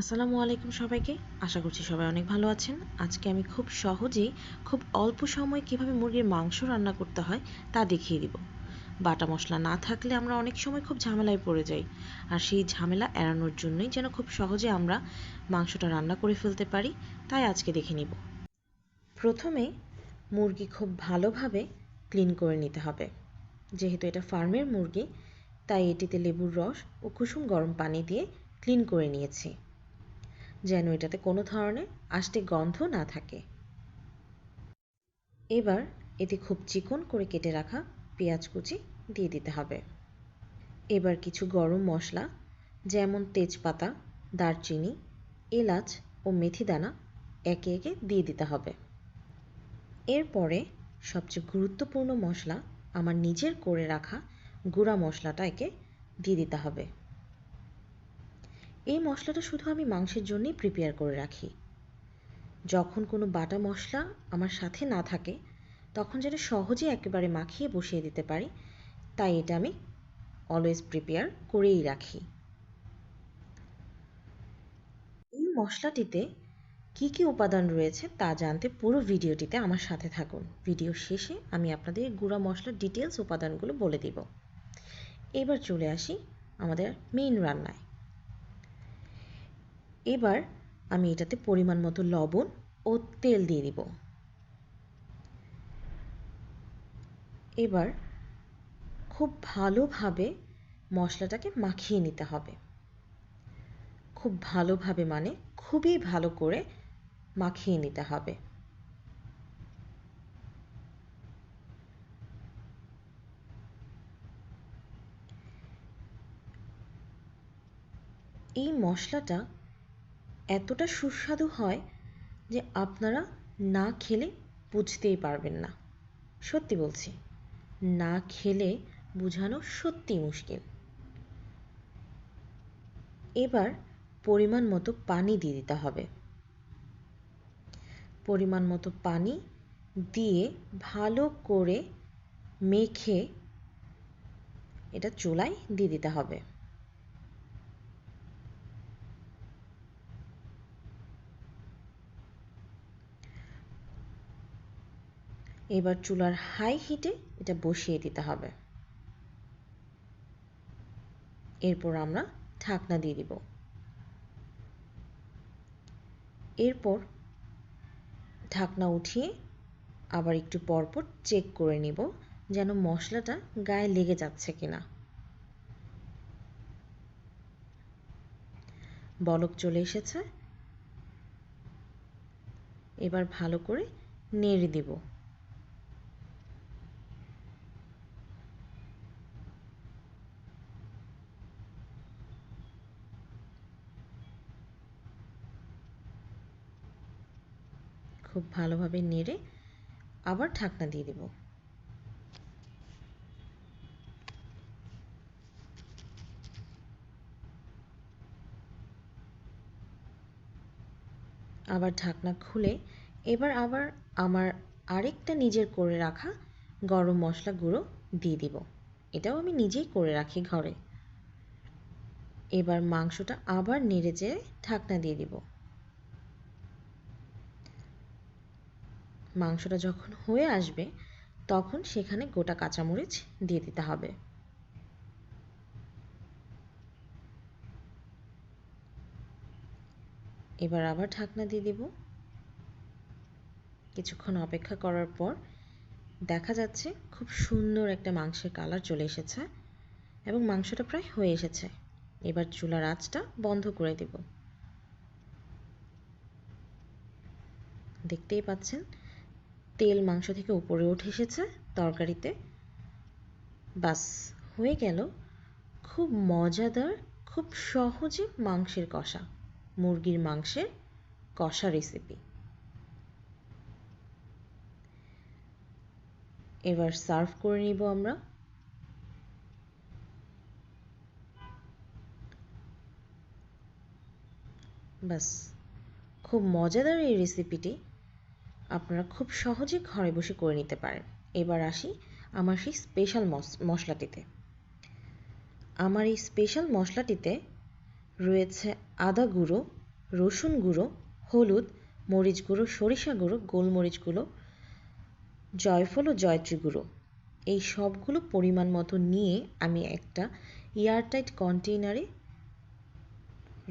আসসালামু আলাইকুম সবাইকে। আশা করছি সবাই অনেক ভালো আছেন। আজকে আমি খুব সহজেই খুব অল্প সময়ে কীভাবে মুরগির মাংস রান্না করতে হয় তা দেখিয়ে দিব। বাটা মশলা না থাকলে আমরা অনেক সময় খুব ঝামেলায় পড়ে যাই। আর সেই ঝামেলা এড়ানোর জন্যই যেন খুব সহজে আমরা মাংসটা রান্না করে ফেলতে পারি, তাই আজকে দেখে নিব। প্রথমে মুরগি খুব ভালোভাবে ক্লিন করে নিতে হবে। যেহেতু এটা ফার্মের মুরগি, তাই এটিতে লেবুর রস ও কুসুম গরম পানি দিয়ে ক্লিন করে নিয়েছি। যেন এটাতে কোনো ধরনের আষ্টে গন্ধ না থাকে। এবার এতে খুব চিকন করে কেটে রাখা পেঁয়াজ কুচি দিয়ে দিতে হবে। এবার কিছু গরম মশলা, যেমন তেজপাতা, দারচিনি, এলাচ ও মেথি দানা একে একে দিয়ে দিতে হবে। এরপরে সবচেয়ে গুরুত্বপূর্ণ মশলা আমার নিজের করে রাখা গুঁড়া মশলাটা একে দিয়ে দিতে হবে। এই মশলাটা শুধু আমি মাংসের জন্যই প্রিপেয়ার করে রাখি। যখন কোনো বাটা মশলা আমার সাথে না থাকে, তখন যেন সহজে একেবারে মাখিয়ে বসিয়ে দিতে পারি, তাই এটা আমি অলওয়েজ প্রিপেয়ার করেই রাখি। এই মশলাটিতে কি কি উপাদান রয়েছে তা জানতে পুরো ভিডিওটিতে আমার সাথে থাকুন। ভিডিও শেষে আমি আপনাদের গুঁড়া মশলার ডিটেলস উপাদানগুলো বলে দিব। এবার চলে আসি আমাদের মেইন রান্নায়। এবার আমি এটাতে পরিমাণ মতো লবণ ও তেল দিয়ে দিব। এবার খুব ভালোভাবে মশলাটাকে মাখিয়ে নিতে হবে। খুব ভালোভাবে মানে খুবই ভালো করে মাখিয়ে নিতে হবে। এই মশলাটা এতটা সুস্বাদু হয় যে আপনারা না খেলে বুঝতেই পারবেন না। সত্যি বলছি, না খেলে বোঝানো সত্যি মুশকিল। এবার পরিমাণ মতো পানি দিয়ে দিতে হবে। পরিমাণ মতো পানি দিয়ে ভালো করে মেখে এটা চুলায় দিয়ে দিতে হবে। এবার চুলার হাই হিটে এটা বসিয়ে দিতে হবে। এরপর আমরা ঢাকনা দিয়ে দিব। এরপর ঢাকনা উঠিয়ে আবার একটু পরপর চেক করে নিব যেন মশলাটা গায়ে লেগে যাচ্ছে কিনা। বলক চলে এসেছে। এবার ভালো করে নেড়ে দিব। খুব ভালোভাবে নেড়ে আবার ঢাকনা দিয়ে দেব। আবার ঢাকনা খুলে এবার আবার আমার আরেকটা নিজের করে রাখা গরম মশলা গুঁড়ো দিয়ে দিব। এটাও আমি নিজেই করে রাখি ঘরে। এবার মাংসটা আবার নেড়ে চেড়ে ঢাকনা দিয়ে দিব। মাংসটা যখন হয়ে আসবে, তখন সেখানে গোটা কাঁচামরিচ দিয়ে দিতে হবে। এবার আবার ঢাকনা দিয়ে দেব। কিছুক্ষণ অপেক্ষা করার পর দেখা যাচ্ছে খুব সুন্দর একটা মাংসের কালার চলে এসেছে এবং মাংসটা প্রায় হয়ে এসেছে। এবার চুলার আঁচটা বন্ধ করে দেব। দেখতেই পাচ্ছেন তেল মাংস থেকে উপরে উঠে এসেছে তরকারিতে। বাস, হয়ে গেল খুব মজাদার, খুব সহজে মাংসের কষা, মুরগির মাংসের কষা রেসিপি এবার সার্ভ করে নিব আমরা। বাস, খুব মজাদার এই রেসিপিটি আপনারা খুব সহজে ঘরে বসে করে নিতে পারেন। এবার আসি আমার সেই স্পেশাল মশলাটিতে। আমার এই স্পেশাল মশলাটিতে রয়েছে আদা গুঁড়ো, রসুন গুঁড়ো, হলুদ, মরিচ গুঁড়ো, সরিষা গুঁড়ো, গোলমরিচ গুঁড়ো, জয়ফল ও জয়ত্রী গুঁড়ো। এই সবগুলো পরিমাণ মতো নিয়ে আমি একটা এয়ারটাইট কন্টেইনারে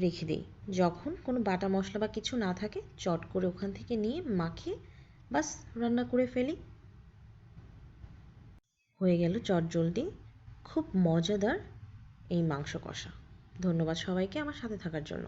রেখে দিই। যখন কোনো বাটা মশলা বা কিছু না থাকে, চট করে ওখান থেকে নিয়ে মাখিয়ে বাস রান্না করে ফেলি। হয়ে গেল চট চটজলদি খুব মজাদার এই মাংস কষা। ধন্যবাদ সবাইকে আমার সাথে থাকার জন্য।